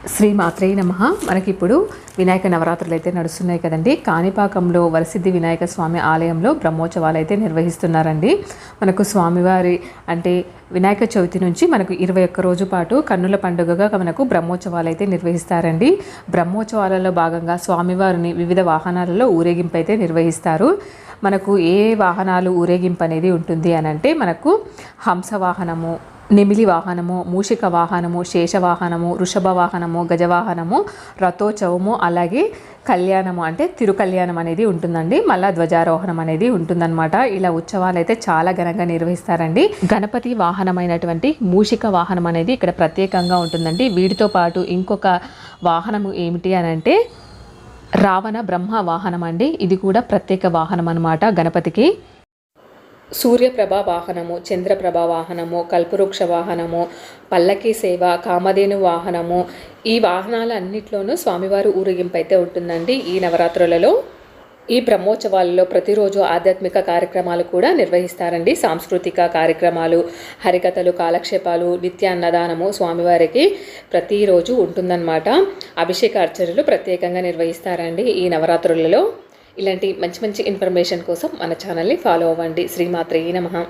శ్రీ మాత్రే నమ. మనకి ఇప్పుడు వినాయక నవరాత్రులు అయితే నడుస్తున్నాయి కదండి. కాణిపాకంలో వరసిద్ధి వినాయక స్వామి ఆలయంలో బ్రహ్మోత్సవాలు అయితే నిర్వహిస్తున్నారండి. మనకు స్వామివారి అంటే వినాయక చవితి నుంచి మనకు ఇరవై ఒక్క రోజు పాటు కన్నుల పండుగగా మనకు బ్రహ్మోత్సవాలు అయితే నిర్వహిస్తారండి. బ్రహ్మోత్సవాలలో భాగంగా స్వామివారిని వివిధ వాహనాలలో ఊరేగింపు అయితే నిర్వహిస్తారు. మనకు ఏ వాహనాలు ఊరేగింపు అనేది ఉంటుంది అని అంటే మనకు హంస వాహనము నెమిలి వాహనము మూషిక వాహనము శేషవాహనము వృషభ వాహనము గజవాహనము రథోత్సవము అలాగే కళ్యాణము అంటే తిరుకళ్యాణం అనేది ఉంటుందండి. మళ్ళా ధ్వజారోహణం అనేది ఉంటుందన్నమాట. ఇలా ఉత్సవాలు అయితే చాలా ఘనంగా నిర్వహిస్తారండి. గణపతి వాహనమైనటువంటి మూషిక వాహనం అనేది ఇక్కడ ప్రత్యేకంగా ఉంటుందండి. వీటితో పాటు ఇంకొక వాహనము ఏమిటి అని అంటే రావణ బ్రహ్మ వాహనం అండి ఇది కూడా ప్రత్యేక వాహనం అనమాట గణపతికి. సూర్యప్రభ వాహనము చంద్రప్రభ వాహనము కల్పవృక్ష వాహనము పల్లకీ సేవ కామధేను వాహనము ఈ వాహనాలన్నిట్లోనూ స్వామివారి ఊరేగింపు అయితే ఉంటుందండి. ఈ నవరాత్రులలో ఈ బ్రహ్మోత్సవాలలో ప్రతిరోజు ఆధ్యాత్మిక కార్యక్రమాలు కూడా నిర్వహిస్తారండి. సాంస్కృతిక కార్యక్రమాలు హరికథలు కాలక్షేపాలు నిత్య అన్నదానము స్వామివారికి ప్రతిరోజు ఉంటుందన్నమాట. అభిషేక అర్చనలు ప్రత్యేకంగా నిర్వహిస్తారండి ఈ నవరాత్రులలో. ఇలాంటి మంచి మంచి ఇన్ఫర్మేషన్ కోసం మన ఛానల్ని ఫాలో అవ్వండి. శ్రీమాత్రే నమ.